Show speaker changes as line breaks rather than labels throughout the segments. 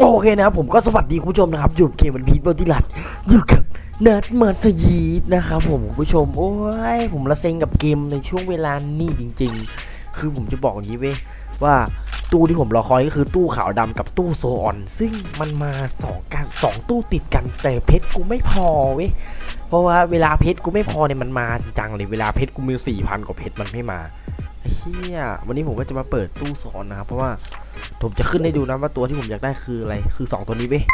โอเคนะครับผมก็สวัสดีคุณผู้ชมนะครับ อยู่กับเกมวันพีทบอดี้ลัดอยู่กับเนิร์ดเมิร์สยีดนะครับผมคุณผู้ชม โอ้ย ผมละเซ็งกับเกมในช่วงเวลานี้จริง ๆ คือผมจะบอกอย่างนี้เว้ยว่าตู้ที่ผมรอคอยก็คือตู้ขาวดำกับตู้โซออน ซึ่งมันมาสองกันสองตู้ติดกันแต่เพชรกูไม่พอเว้ยเพราะว่าเวลาเพชรกูไม่พอเนี่ยมันมาจังเลยเวลาเพชรกูมีสี่พันกว่าเพชรมันไม่มา ไอ้เฮียวันนี้ผมก็จะมาเปิดตู้โซอนนะครับ เพราะว่าผมจะขึ้นให้ดูนะว่าตัวที่ผมอยากได้คืออะไร คือ 2 ตัวนี้เว้ย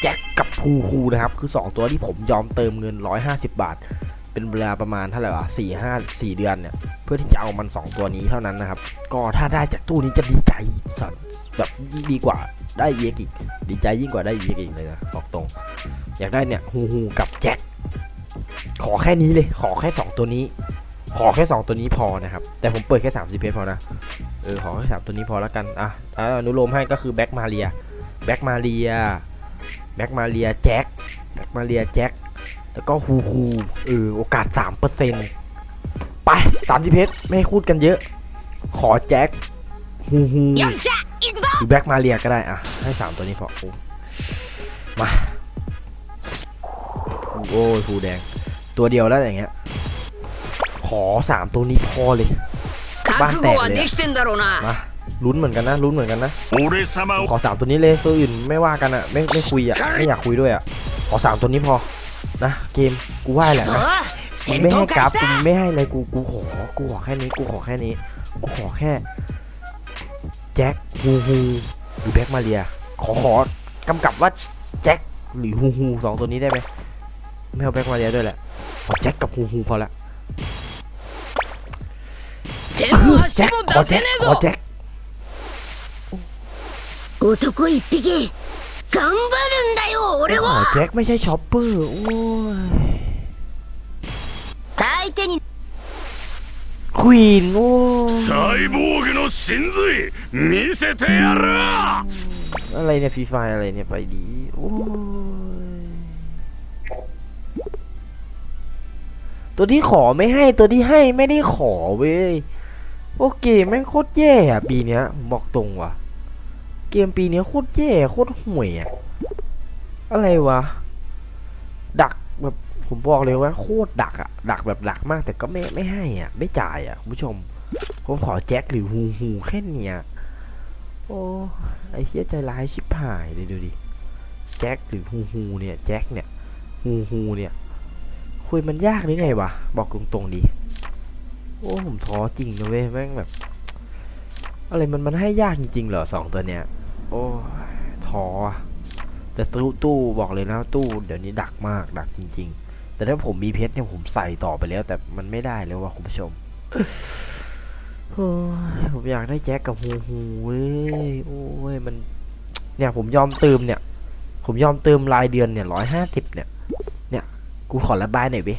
แจ็คกับพูคูนะครับ คือ 2 ตัวที่ผมยอมเติมเงิน 150 บาท เป็นเวลาประมาณเท่าไหร่วะสี่ห้าสี่เดือนเนี่ย เพื่อที่จะเอามัน 2 ตัวนี้เท่านั้นนะครับ ก็ถ้าได้จากตู้นี้จะดีใจสัสแบบดีกว่าได้เยกอีกดีใจยิ่งกว่าได้เยกอีกเลยนะบอกตรง อยากได้เนี่ยฮูฮูกับแจ็คขอแค่นี้เลย ขอแค่ 2 ตัวนี้ ขอแค่ 2 ตัวนี้พอนะครับ แต่ผมเปิดแค่30เพชพอนะ เออ ขอแค่3ตัวนี้พอแล้วกัน อะอนุโลมให้ก็คือแบ็กมาเรีย แบ็กมาเรีย แบ็กมาเรียแจ็ค แบ็กมาเรียแจ็ค แล้วก็ฮูฮู เออ โอกาส 3%ไป30เพชรไม่ให้คูดกันเยอะ ขอแจ็ค ฮูฮูหรือแบ็กมาเรียก็ได้ อะ ให้ 3 ตัวนี้พอมา โอ้ยฮูแดง ตัวเดียวแล้วอย่างเงี้ย ขอสามตัวนี้พอเลย
บ้านแตกเลย
มาลุ้นเหมือนกันนะลุ้นเหมือนกันนะขอสามตัวนี้เลยตัวอื่นไม่ว่ากันอะไม่ไม่คุยอะไม่อยากคุยด้วยอะขอสามตัวนี้พอนะเกมกูไหวแหละนะมึไม่ให้กราฟกูไม่ให้อะไรกูกูขอกูขอแค่นี้กูขอแค่นี้กูขอแค่แจ็คฮูฮูหรือแบ็กมาเรีย ขอขอกำกับว่าแจ็คหรือฮูฮูสองตัวนี้ได้ไหมไม่เอาแบ็กมาเรียด้วยแหละขอแจ็คกับฮูฮูพอละ
手も
แจ็
足
ค
も
ขอ
出せ
แจ็ค
ねえ
ขอ
ぞ
แจ็ค
男一匹頑張るんだよ俺
ขอ
は
แจ็คไม่ใช่ช็อปเปอร์โอ้ย
相手に
ควีนโอ้ย
サイボーグの真髄見せてやる
อะไรเนี่ยฟรีไฟอะไรเนี่ยไปดีโอ้ยตัวที่ขอไม่ให้ตัวที่ให้ไม่ได้ขอเว้ย โอเกมแม่งโคตรแย่อะปีเนี้ยผมบอกตรงว่ะ เกมปีเนี้ยโคตรแย่โคตรห่วยอะอะไรวะ ดักแบบผมบอกเลยว่าโคตรดักอะดักแบบดักมากแต่ก็ไม่ไม่ให้อะ ไม่จ่ายอะคุณผู้ชม ผมขอแจ็คหรือฮูฮูแค่เนี้ยโอ้ไอ้เฮียใจร้ายชิบหายเลยดูดิแจ็คหรือฮูฮูเนี่ยแจ็คเนี่ยฮูฮูเนี่ยคุยมันยากหรือไงวะบอกตรงๆดิ โอ้ผมท้อจริงนะเว้ยแม่งแบบ อะไรมันมันให้ยากจริงๆเหรอสองตัวเนี้ย โอ้ท้อแต่ตู้ตู้บอกเลยนะตู้เดี๋ยวนี้ดักมากดักจริง ๆ แต่ถ้าผมมีเพชรเนี่ยผมใส่ต่อไปแล้ว แต่มันไม่ได้แล้วว่ะคุณผู้ชมผมอยากได้แจ็คกับฮูฮูเว้ยโอ้ยมัน เนี่ยผมยอมเติมเนี่ย ผมยอมเติมรายเดือนเนี่ยร้อยห้าสิบเนี่ย เนี่ย กูขอระบายหน่อยเว้ย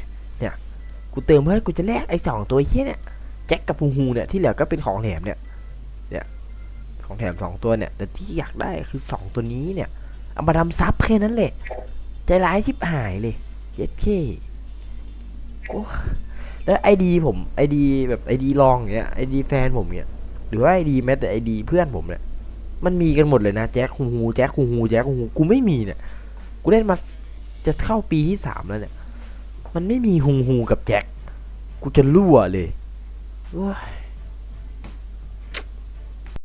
กูเติมเพื่อกูจะแลกไอ้สองตัวเฮี้ยเนี่ยแจ็คกับฮูฮูเนี่ยที่เหลือก็เป็นของแถมเนี่ยเนี่ยของแถมสองตัวเนี่ย แต่ที่อยากได้คือสองตัวนี้เนี่ยเอามาทำซับแค่นั้นแหละใจร้ายชิบหายเลยเย็ดเคโอ้แล้วไอดีผมไอดีแบบไอดีลองเงี้ยไอดีแฟนผมเงี้ยหรือว่าไอดีแม้แต่ไอดีเพื่อนผมเนี่ยมันมีกันหมดเลยนะแจ็คฮูฮูแจ็คฮูฮูแจ็คฮูฮูกูไม่มีเนี่ยกูเล่นมาจะเข้าปีที่สามแล้วเนี่ย มันไม่มีฮูฮูกับแจ็ค กูจะรั่วเลยย